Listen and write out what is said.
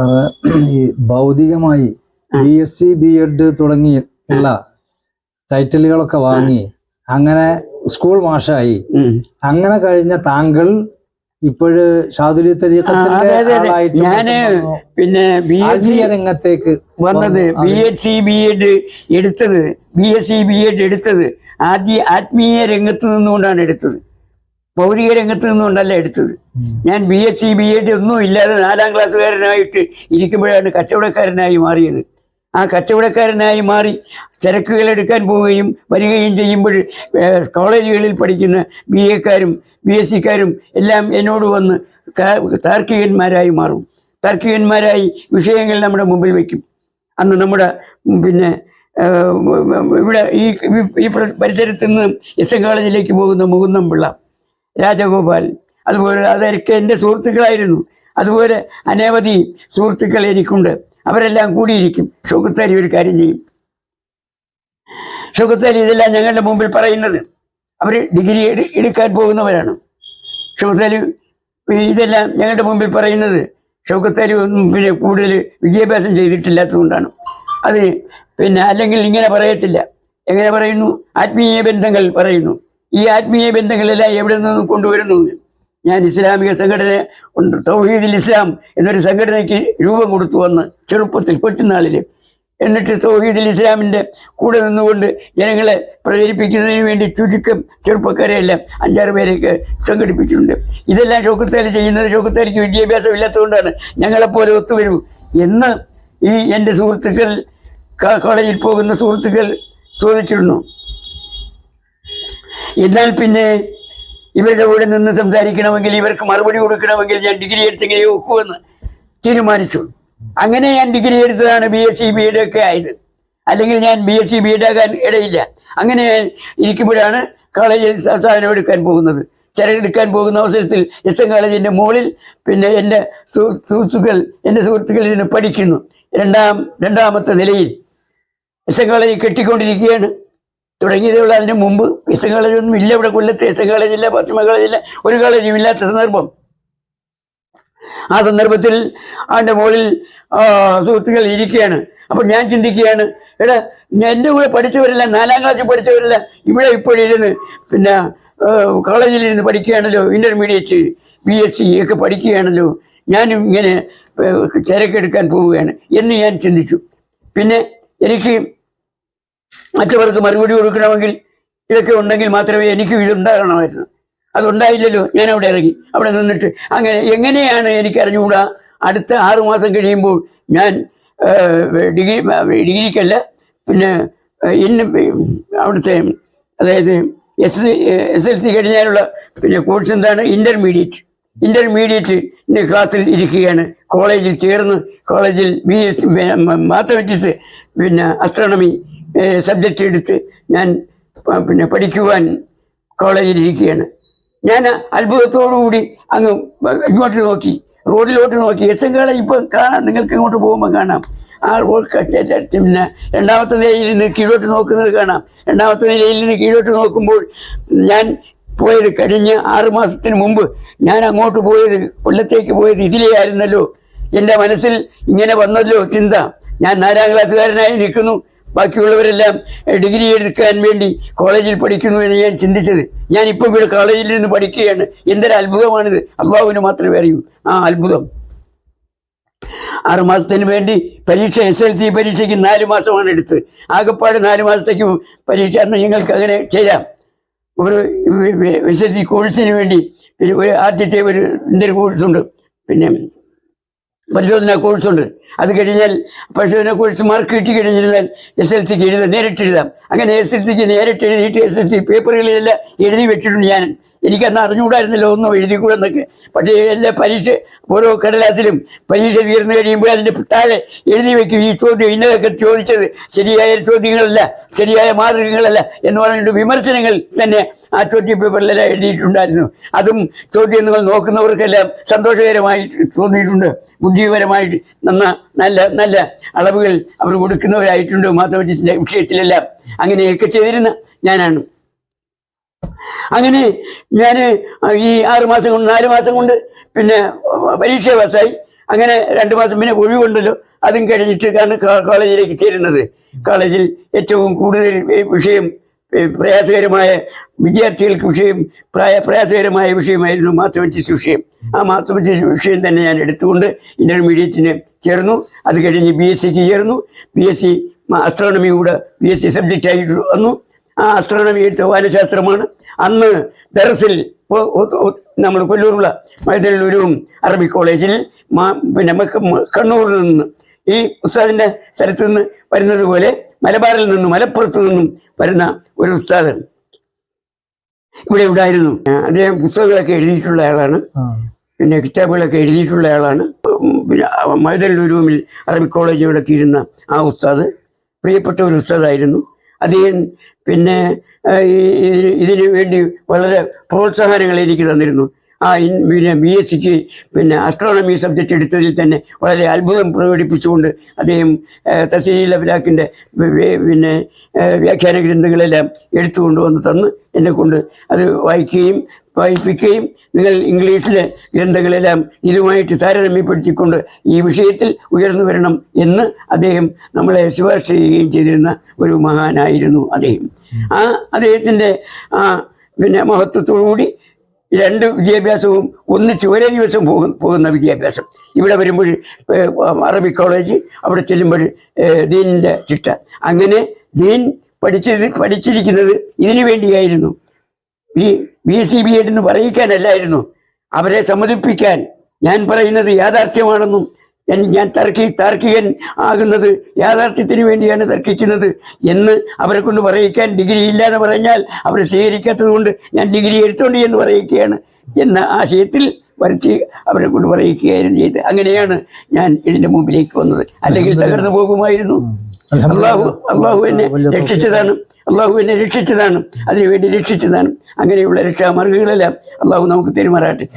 ഈ ഭൗതികമായി B S C B Ed തുടങ്ങി ഉള്ള ടൈറ്റിലുകളൊക്കെ വാങ്ങി അങ്ങനെ സ്കൂൾ മാഷായി. അങ്ങനെ കഴിഞ്ഞ താങ്കൾ ഇപ്പോഴ് ഷാദുലി തരീഖത്തിന്റെ ഞാൻ പിന്നെ ബി എസ് സി രംഗത്തേക്ക് വന്നത് വന്നു. B S C B Ed എടുത്തത്. B S C B Ed എടുത്തത്. ആദ്യ ആത്മീയ രംഗത്ത് നിന്നുകൊണ്ടാണ് എടുത്തത്. ഭൗതിക രംഗത്ത് നിന്നുകൊണ്ടല്ല എടുത്തത്. ഞാൻ B S C B Ed ഒന്നും ഇല്ലാതെ നാലാം ക്ലാസ്സുകാരനായിട്ട് ഇരിക്കുമ്പോഴാണ് കച്ചവടക്കാരനായി മാറിയത്. ആ കച്ചവടക്കാരനായി മാറി ചരക്കുകൾ എടുക്കാൻ പോവുകയും വരികയും ചെയ്യുമ്പോൾ കോളേജുകളിൽ പഠിക്കുന്ന ബി എക്കാരും ബി എസ് സിക്കാരും എല്ലാം എന്നോട് വന്ന് താർക്കികന്മാരായി മാറും. താർക്കികന്മാരായി വിഷയങ്ങൾ നമ്മുടെ മുമ്പിൽ വയ്ക്കും. അന്ന് നമ്മുടെ പിന്നെ ഇവിടെ ഈ ഈ പരിസരത്ത് നിന്ന് എസ് എൻ കോളേജിലേക്ക് പോകുന്ന മുകുന്ദം പിള്ള രാജഗോപാൽ. അതുപോലെ അതൊക്കെ എന്റെ സുഹൃത്തുക്കളായിരുന്നു. അതുപോലെ അനവധി സുഹൃത്തുക്കൾ എനിക്കുണ്ട്. അവരെല്ലാം കൂടിയിരിക്കും. ഷൗക്കത്താലി ഒരു കാര്യം ചെയ്യും. ഷൗക്കത്താലി ഇതെല്ലാം ഞങ്ങളുടെ മുമ്പിൽ പറയുന്നത്. അവർ ഡിഗ്രി എടു- എടുക്കാൻ പോകുന്നവരാണ്. ഷൗക്കത്താലി ഇതെല്ലാം ഞങ്ങളുടെ മുമ്പിൽ പറയുന്നത്. ഷൗക്കത്താലി ഒന്നും പിന്നെ കൂടുതൽ വിദ്യാഭ്യാസം ചെയ്തിട്ടില്ലാത്തതുകൊണ്ടാണ്. അത് പിന്നെ അല്ലെങ്കിൽ ഇങ്ങനെ പറയത്തില്ല. എങ്ങനെ പറയുന്നു? ആത്മീയ ബന്ധങ്ങൾ പറയുന്നു. ഈ ആത്മീയ ബന്ധങ്ങളെല്ലാം എവിടെ നിന്ന് കൊണ്ടുവരുന്നു? ഞാൻ ഇസ്ലാമിക സംഘടന തൗഹീദ് തൗഹീദുൽ ഇസ്ലാം എന്നൊരു സംഘടനയ്ക്ക് രൂപം കൊടുത്തു വന്ന് ചെറുപ്പത്തിൽ കൊച്ചുനാളിൽ എന്നിട്ട് തൗഹീദുൽ ഇസ്ലാമിന്റെ കൂടെ നിന്നുകൊണ്ട് ജനങ്ങളെ പ്രചരിപ്പിക്കുന്നതിന് വേണ്ടി ചുരുക്കം ചെറുപ്പക്കാരെ എല്ലാം അഞ്ചാറ് പേരെയൊക്കെ സംഘടിപ്പിച്ചിട്ടുണ്ട്. ഇതെല്ലാം ഷൗക്കത്താലി ചെയ്യുന്നത് ഷൗക്കത്താലിക്ക് വിദ്യാഭ്യാസം ഇല്ലാത്തതുകൊണ്ടാണ് ഞങ്ങളെപ്പോലെ ഒത്തുവരൂ എന്ന് ഈ എന്റെ സുഹൃത്തുക്കൾ കോളേജിൽ പോകുന്ന സുഹൃത്തുക്കൾ ചോദിച്ചിരുന്നു. എന്നാൽ പിന്നെ ഇവരുടെ കൂടെ നിന്ന് സംസാരിക്കണമെങ്കിൽ ഇവർക്ക് മറുപടി കൊടുക്കണമെങ്കിൽ ഞാൻ ഡിഗ്രി എടുത്തെങ്കിലേ ഒക്കുമെന്ന് തീരുമാനിച്ചു. അങ്ങനെ ഞാൻ ഡിഗ്രി എടുത്തതാണ് B S C B Ed ഒക്കെ ആയത്. അല്ലെങ്കിൽ ഞാൻ B S C B Ed ആകാൻ ഇടയില്ല. അങ്ങനെ ഞാൻ ഇരിക്കുമ്പോഴാണ് കോളേജിൽ സാധനം എടുക്കാൻ പോകുന്നത്. ചിരടെടുക്കാൻ പോകുന്ന അവസരത്തിൽ എസ് എൻ കോളേജിന്റെ മുകളിൽ പിന്നെ എന്റെ സുഹൃത്തുക്കൾ എന്റെ സുഹൃത്തുക്കൾ ഇതിന് പഠിക്കുന്നു. രണ്ടാം രണ്ടാമത്തെ നിലയിൽ എസ് എൻ കോളേജ് കെട്ടിക്കൊണ്ടിരിക്കുകയാണ്. തുടങ്ങിയതേ അതിനു മുമ്പ് എൻ കോളേജൊന്നും ഇല്ല ഇവിടെ കൊല്ലത്ത് എസ് എൻ പശ്ചിമ കോളേജില്ല ഒരു കോളേജും ഇല്ലാത്ത സന്ദർഭം. ആ സന്ദർഭത്തിൽ അവന്റെ മുകളിൽ സുഹൃത്തുക്കൾ ഇരിക്കുകയാണ്. അപ്പോൾ ഞാൻ ചിന്തിക്കുകയാണ് എടാ എന്റെ കൂടെ പഠിച്ചവരെല്ലാം നാലാം ക്ലാസ്സിൽ പഠിച്ചവരെല്ലാം ഇവിടെ ഇപ്പോഴിരുന്ന് പിന്നെ കോളേജിൽ കോളേജിലിരുന്ന് പഠിക്കുകയാണല്ലോ ഇന്റർമീഡിയറ്റ് ബി എസ് സി ഒക്കെ പഠിക്കുകയാണല്ലോ. ഞാനും ഇങ്ങനെ ആ, ചരക്കെടുക്കാൻ പോവുകയാണ് എന്ന് ഞാൻ ചിന്തിച്ചു. പിന്നെ എനിക്ക് മറ്റവർക്ക് മറുപടി കൊടുക്കണമെങ്കിൽ ഇതൊക്കെ ഉണ്ടെങ്കിൽ മാത്രമേ എനിക്കും ഇതുണ്ടാകണമായിരുന്നു. അതുണ്ടായില്ലല്ലോ. ഞാൻ അവിടെ ഇറങ്ങി. അവിടെ നിന്നിട്ട് അങ്ങനെ എങ്ങനെയാണ് എനിക്ക് അറിഞ്ഞുകൂടാ? അടുത്ത ആറു മാസം കഴിയുമ്പോൾ ഞാൻ ഡിഗ്രി ഡിഗ്രിക്കല്ല പിന്നെ ഇന്ന് അവിടുത്തെ അതായത് എസ് എസ് എൽ സി കഴിഞ്ഞാലുള്ള പിന്നെ കോഴ്സ് എന്താണ്? ഇന്റർമീഡിയറ്റ് ഇന്റർമീഡിയറ്റ് ക്ലാസ്സിൽ ഇരിക്കുകയാണ്. കോളേജിൽ ചേർന്ന് കോളേജിൽ ബി എസ് മാത്തമെറ്റിക്സ് പിന്നെ അസ്ട്രോണമി സബ്ജക്റ്റ് എടുത്ത് ഞാൻ പിന്നെ പഠിക്കുവാൻ കോളേജിൽ ഇരിക്കുകയാണ്. ഞാൻ അത്ഭുതത്തോടുകൂടി അങ്ങ് ഇങ്ങോട്ട് നോക്കി റോഡിലോട്ട് നോക്കി. എസ് എൻ കാളെ ഇപ്പം കാണാം നിങ്ങൾക്ക് ഇങ്ങോട്ട് പോകുമ്പോൾ കാണാം. ആ പിന്നെ രണ്ടാമത്തെ നിലയിൽ നിന്ന് കീഴോട്ട് നോക്കുന്നത് കാണാം. രണ്ടാമത്തെ നിലയിൽ നിന്ന് കീഴോട്ട് നോക്കുമ്പോൾ ഞാൻ പോയത് കഴിഞ്ഞ ആറ് മാസത്തിന് മുമ്പ് ഞാൻ അങ്ങോട്ട് പോയത് കൊല്ലത്തേക്ക് പോയത് ഇതിലേ ആയിരുന്നല്ലോ എന്റെ മനസ്സിൽ ഇങ്ങനെ വന്നല്ലോ ചിന്ത. ഞാൻ നാലാം ക്ലാസ്സുകാരനായി നിൽക്കുന്നു. ബാക്കിയുള്ളവരെല്ലാം ഡിഗ്രി എടുക്കാൻ വേണ്ടി കോളേജിൽ പഠിക്കുന്നു എന്ന് ഞാൻ ചിന്തിച്ചത്. ഞാൻ ഇപ്പം ഇവിടെ കോളേജിൽ നിന്ന് പഠിക്കുകയാണ്. എന്തൊരു അത്ഭുതമാണിത്. അള്ളാഹുവിന് മാത്രമേ അറിയൂ. ആ അത്ഭുതം. ആറ് മാസത്തിന് വേണ്ടി പരീക്ഷ എസ് എൽ സി പരീക്ഷയ്ക്ക് നാല് മാസമാണ് എടുത്തത്. ആകെപ്പാട് നാല് മാസത്തേക്ക് പരീക്ഷ അന്ന് നിങ്ങൾക്ക് അങ്ങനെ ചെയ്യാം ഒരു എസ് എൽ സി കോഴ്സിന് വേണ്ടി ഒരു ആദ്യത്തെ ഒരു എന്തൊരു കോഴ്സുണ്ട് പിന്നെ പരിശോധന കോഴ്സുണ്ട് അത് കഴിഞ്ഞാൽ പരിശോധന കോഴ്സ് മാർക്ക് കിട്ടി കഴിഞ്ഞിരുന്നാൽ എസ് എൽ സിക്ക് എഴുതാം നേരിട്ട് എഴുതാം. അങ്ങനെ എസ് എൽ സിക്ക് നേരിട്ട് എഴുതിയിട്ട് എസ് എൽ സി പേപ്പറുകളിലെല്ലാം എഴുതി വെച്ചിട്ടുണ്ട് ഞാൻ. എനിക്കന്ന് അറിഞ്ഞുകൂടായിരുന്നല്ലോ ഒന്നും എഴുതിക്കൂടെന്നൊക്കെ പക്ഷേ എല്ലാ പരീക്ഷ ഓരോ കടലാസിലും പരീക്ഷ തീർന്നു കഴിയുമ്പോൾ അതിന്റെ താഴെ എഴുതി വെക്കും. ഈ ചോദ്യം ഇന്നതൊക്കെ ചോദിച്ചത് ശരിയായ ചോദ്യങ്ങളല്ല ശരിയായ മാതൃകകളല്ല എന്ന് പറഞ്ഞിട്ട് വിമർശനങ്ങൾ തന്നെ ആ ചോദ്യ പേപ്പറിലെല്ലാം എഴുതിയിട്ടുണ്ടായിരുന്നു. അതും ചോദ്യങ്ങൾ നോക്കുന്നവർക്കെല്ലാം സന്തോഷകരമായി തോന്നിയിട്ടുണ്ട്. ബുദ്ധിപരമായിട്ട് നന്ന നല്ല നല്ല അളവുകൾ അവർ കൊടുക്കുന്നവരായിട്ടുണ്ട്. മാത്തമാറ്റിക്സിന്റെ വിഷയത്തിലെല്ലാം അങ്ങനെയൊക്കെ ചെയ്തിരുന്ന ഞാനാണ്. അങ്ങനെ ഞാൻ ഈ ആറ് മാസം കൊണ്ട് നാല് മാസം കൊണ്ട് പിന്നെ പരീക്ഷ പാസ്സായി. അങ്ങനെ രണ്ട് മാസം പിന്നെ ഒഴിവുണ്ടല്ലോ അതും കഴിഞ്ഞിട്ട് കാരണം കോളേജിലേക്ക് ചേരുന്നത്. കോളേജിൽ ഏറ്റവും കൂടുതൽ വിഷയം പ്രയാസകരമായ വിദ്യാർത്ഥികൾക്ക് വിഷയം പ്രായ പ്രയാസകരമായ വിഷയമായിരുന്നു മാത്തമാറ്റിക്സ് വിഷയം. ആ മാത്തമാറ്റിക്സ് വിഷയം തന്നെ ഞാൻ എടുത്തുകൊണ്ട് ഇന്റർമീഡിയറ്റിന് ചേർന്നു. അത് കഴിഞ്ഞ് ബി എസ് സിക്ക് ചേർന്നു. ബി എസ് സി അസ്ട്രോണമി കൂടെ ബി എസ് സി സബ്ജക്റ്റായിട്ട് വന്നു. ആ അസ്ട്രോണമി എടുത്ത വാനശാസ്ത്രമാണ് അന്ന് ദർസിൽ നമ്മൾ കൊല്ലൂരുള്ള മൈതല്ലൂരും അറബി കോളേജിൽ പിന്നെ കണ്ണൂരിൽ നിന്ന് ഈ ഉസ്താദിന്റെ സ്ഥലത്ത് നിന്ന് വരുന്നത് പോലെ മലബാറിൽ നിന്നും മലപ്പുറത്ത് നിന്നും വരുന്ന ഒരു ഉസ്താദ് ഇവിടെ ഉണ്ടായിരുന്നു. അദ്ദേഹം പുസ്തകങ്ങളൊക്കെ എഴുതിയിട്ടുള്ള ആളാണ്. പിന്നെ കിതാബുകളൊക്കെ എഴുതിയിട്ടുള്ള ആളാണ്. പിന്നെ മൈതല്ലൂരുമിൽ അറബി കോളേജ് നടത്തിയിരുന്ന ആ ഉസ്താദ് പ്രിയപ്പെട്ട ഒരു ഉസ്താദായിരുന്നു. അദ്ദേഹം പിന്നെ ഇതിന് വേണ്ടി വളരെ പ്രോത്സാഹനങ്ങൾ എനിക്ക് തന്നിരുന്നു. ആ പിന്നെ ബി എസ് സിക്ക് പിന്നെ അസ്ട്രോണമി സബ്ജക്റ്റ് എടുത്തതിൽ തന്നെ വളരെ അത്ഭുതം പ്രകടിപ്പിച്ചുകൊണ്ട് അദ്ദേഹം തസീൽ അബിലാക്കിന്റെ പിന്നെ വ്യാഖ്യാന ഗ്രന്ഥങ്ങളെല്ലാം എടുത്തു കൊണ്ടുവന്ന് തന്ന് എന്നെ കൊണ്ട് അത് വായിക്കുകയും വായിപ്പിക്കുകയും നിങ്ങൾ ഇംഗ്ലീഷിലെ ഗ്രന്ഥങ്ങളെല്ലാം ഇതുമായിട്ട് താരതമ്യപ്പെടുത്തിക്കൊണ്ട് ഈ വിഷയത്തിൽ ഉയർന്നു വരണം എന്ന് അദ്ദേഹം നമ്മളെ ശുപാർശ ചെയ്യുകയും ചെയ്തിരുന്ന ഒരു മഹാനായിരുന്നു അദ്ദേഹം. ആ അദ്ദേഹത്തിന്റെ ആ പിന്നെ മഹത്വത്തോടുകൂടി രണ്ട് വിദ്യാഭ്യാസവും ഒന്നിച്ച് ഒരേ ദിവസം പോകും പോകുന്ന വിദ്യാഭ്യാസം. ഇവിടെ വരുമ്പോൾ അറബി കോളേജ് അവിടെ ചെല്ലുമ്പോൾ ദീനിന്റെ ചിട്ട. അങ്ങനെ ദീൻ പഠിച്ചത് പഠിച്ചിരിക്കുന്നത് ഇതിനു വേണ്ടിയായിരുന്നു. ഈ ബി സി ബി എഡ് എന്ന് പറയിക്കാനല്ലായിരുന്നു. അവരെ സമ്മതിപ്പിക്കാൻ ഞാൻ പറയുന്നത് യാഥാർത്ഥ്യമാണെന്നും ഞാൻ- തർക്കി താർക്കികൻ ആകുന്നത് യാഥാർത്ഥ്യത്തിന് വേണ്ടിയാണ് തർക്കിക്കുന്നത് എന്ന് അവരെ കൊണ്ട് പറയിക്കാൻ ഡിഗ്രി ഇല്ലാതെ പറഞ്ഞാൽ അവർ സ്വീകരിക്കാത്തത് കൊണ്ട് ഞാൻ ഡിഗ്രി എടുത്തോണ്ട് എന്ന് പറയിക്കുകയാണ് എന്ന ആശയത്തിൽ വരച്ച് അവരെ കൊണ്ട് പറയിക്കുകയായിരുന്നു ചെയ്ത് അങ്ങനെയാണ് ഞാൻ ഇതിന്റെ മുമ്പിലേക്ക് വന്നത്. അല്ലെങ്കിൽ തകർന്നു പോകുമായിരുന്നു. അള്ളാഹു അള്ളാഹു എന്നെ രക്ഷിച്ചതാണ്. അള്ളാഹു എന്നെ രക്ഷിച്ചതാണ്. അതിനുവേണ്ടി രക്ഷിച്ചതാണ്. അങ്ങനെയുള്ള രക്ഷാമാർഗങ്ങളെല്ലാം അള്ളാഹു നമുക്ക് തെരുമാറാട്ടെ